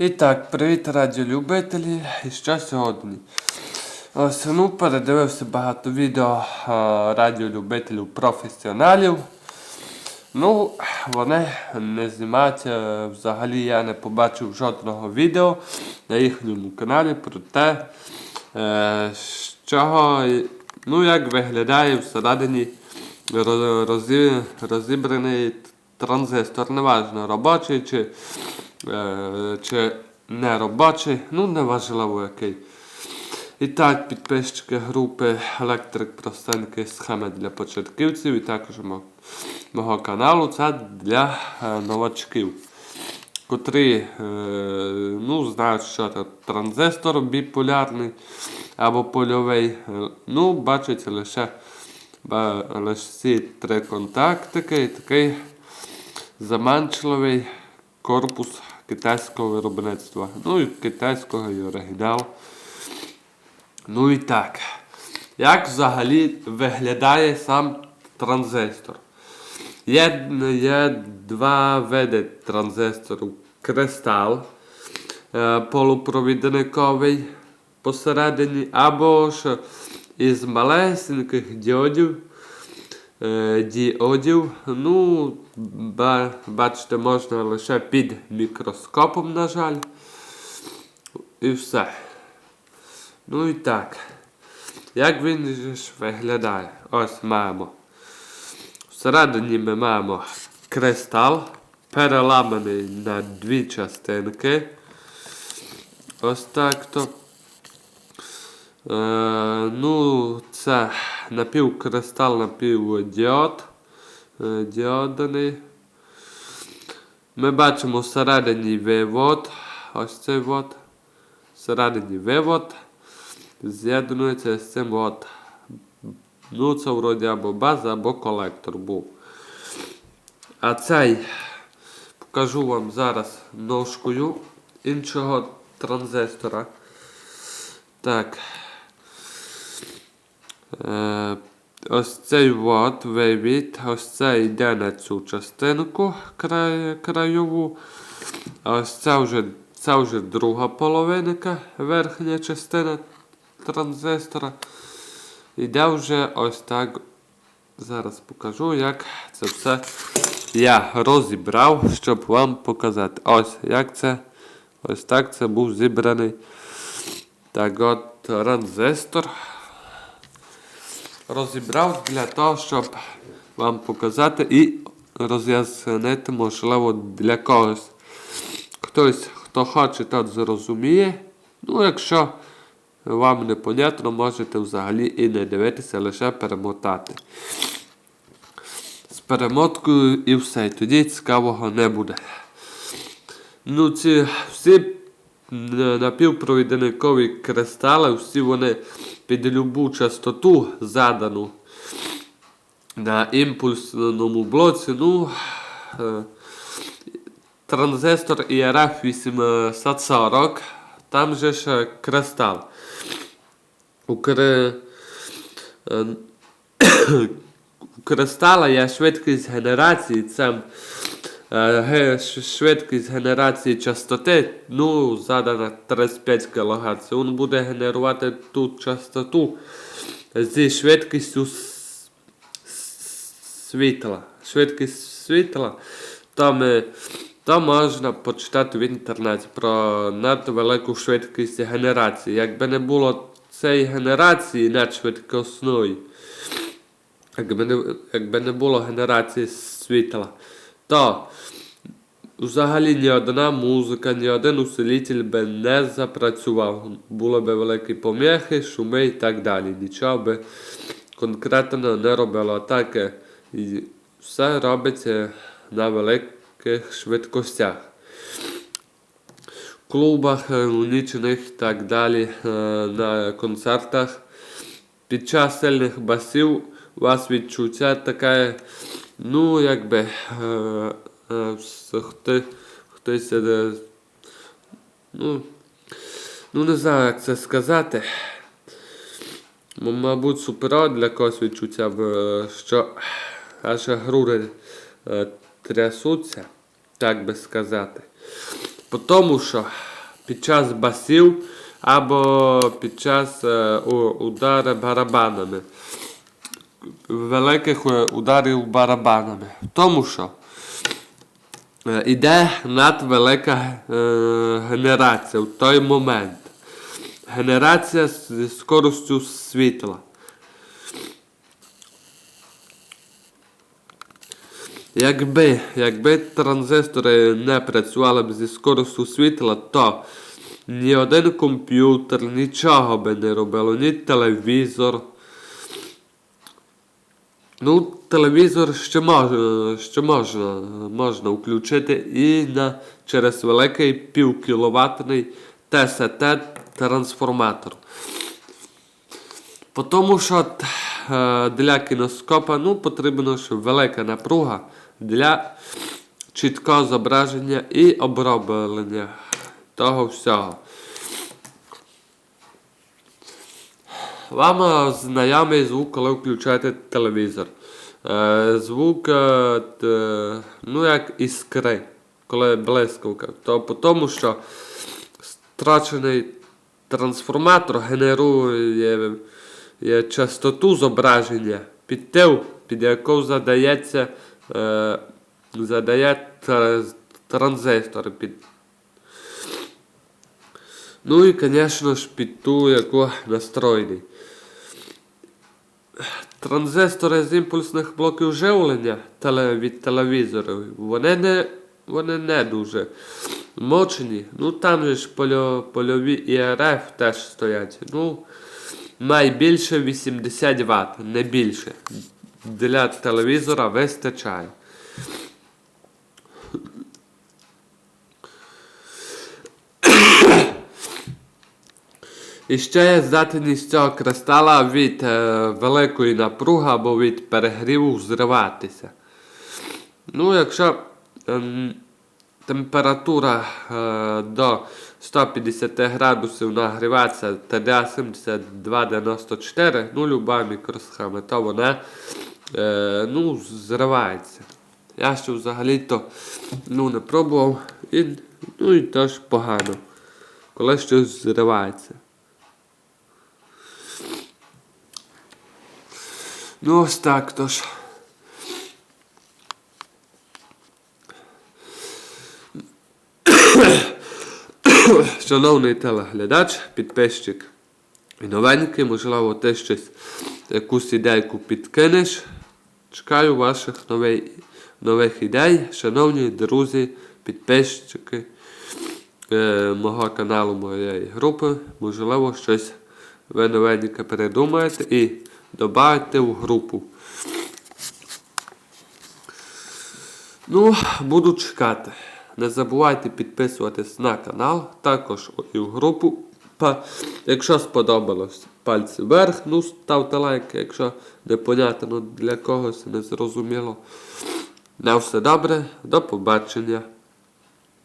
І так, привіт, радіолюбителі. І що сьогодні? Ось, ну, передивився багато відео а, радіолюбителів професіоналів. Ну, вони не знімають, взагалі я не побачив жодного відео на їхньому каналі про те, е, з чого, ну, як виглядає всередині розібраний транзистор, неважно робочий чи, чи не робочий, ну неважливо який. І так, підписчики групи Електрик Простенькі схеми для початківців і також мого каналу це для е, новачків, котрі е, ну, знають, що це транзистор біполярний або польовий. Е, Ну, бачать лише, лише ці три контактики і такий заманчливий корпус китайського виробництва. Ну і китайського і оригінал. Ну і так. Як взагалі виглядає сам транзистор? Є, є два види транзистору. Кристал е, полупровідниковий посередині, або ж із малесеньких діодів. Е, Діодів, ну, бачите, можна лише під мікроскопом, на жаль. І все. Ну і так. Як він ж виглядає? Ось маємо. Всередині ми маємо кристал, переламаний на дві частинки. Ось так то. Е, ну, це напівкристал, напівдіод. Е, діодний. Ми бачимо всередині вивод. Ось цей вот. Всередині вивод. З'єднується з цим от. Ну, це вроді або база, або колектор був. А цей покажу вам зараз ножкою іншого транзистора. Так. Е, ось цей от вивід, ось це йде на цю частинку край, ось це вже, це вже друга половинка, верхня частина транзистора. Йде вже ось так. Зараз покажу, як це все я розібрав, щоб вам показати. Ось як це. Ось так це був зібраний. Так от транзистор. Розібрав для того, щоб вам показати і роз'яснити, можливо, для когось. Хтось, хто хоче, тот зрозуміє. Ну, якщо вам непонятно, можете взагалі і не дивитися, лише перемотати. З перемоткою і все. Тоді цікавого не буде. Ну, ці всі напівпровідникові кристали, всі вони під любу частоту задану на імпульсному блоці. Ну, е, транзистор IRF 840, там же ж кристал. У, кри... е, у кристала є швидкість генерації, це швидкість генерації частоти, ну, задана 35 кГц. Він буде генерувати ту частоту зі швидкістю світла. Швидкість світла, там, е, там можна почитати в інтернеті про надвелику швидкість генерації. Якби не було цієї генерації надшвидкісної, якби не, якби не було генерації світла, то взагалі ні одна музика, ні один усилитель би не запрацював. Були б великі поміхи, шуми і так далі. Нічого би конкретно не робило. Так е, і все робиться на великих швидкостях. В клубах, е, нічних і так далі, е, на концертах. Під час сильних басів у вас відчуття таке, ну, якби е, е, хто, хтось, е, ну, ну, не знаю, як це сказати. Мабуть, суперо для когось відчуття, що аж груди е, трясуться, так би сказати. Тому що під час басів або під час е, у- удару барабанами. Великих е, ударів барабанами. Тому що е, іде надвелика е, генерація в той момент. Генерація зі скоростю світла. Якби, якби транзистори не працювали б зі скоростю світла, то ні один комп'ютер нічого би не робило, ні телевізор. Ну, телевізор ще можна, ще можна, можна включити і на, через великий півкіловатний ТСТ трансформатор. Тому що е, для кіноскопа ну, потрібна ж велика напруга для чіткого зображення і оброблення того всього. Вам знайомий звук, коли включаєте телевізор. Е, звук, е, ну як іскри, коли блискавка. То тому, що страчений трансформатор генерує є частоту зображення під тил, під яку задається, е, задає транзистор. Під... Ну і, звісно ж, під ту, яку настроєний. Транзистори з імпульсних блоків живлення теле, від телевізорів, вони не, вони не дуже мощні. Ну там же ж польо, польові ІРФ теж стоять. Ну, найбільше 80 Вт, не більше. Для телевізора вистачає. І ще є здатність цього кристала від е, великої напруги або від перегріву взриватися. Ну, якщо ем, температура е, до 150 градусів нагрівається ТДА-7294, ну, люба мікросхема, то вона е, ну, зривається. Я ще взагалі-то ну, не пробував, і, ну і теж погано, коли щось зривається. Ну, ось так тож. Шановний телеглядач, підписчик і новенький, можливо, ти щось якусь ідейку підкинеш. Чекаю ваших нових, нових ідей, шановні друзі, підписчики е, мого каналу, моєї групи. Можливо, щось ви новеньке придумаєте і додаєте в групу. Ну, буду чекати. Не забувайте підписуватись на канал, також і в групу. Якщо сподобалось, пальці вверх, ну ставте лайк, якщо непонятно для когось не зрозуміло. На все добре, до побачення.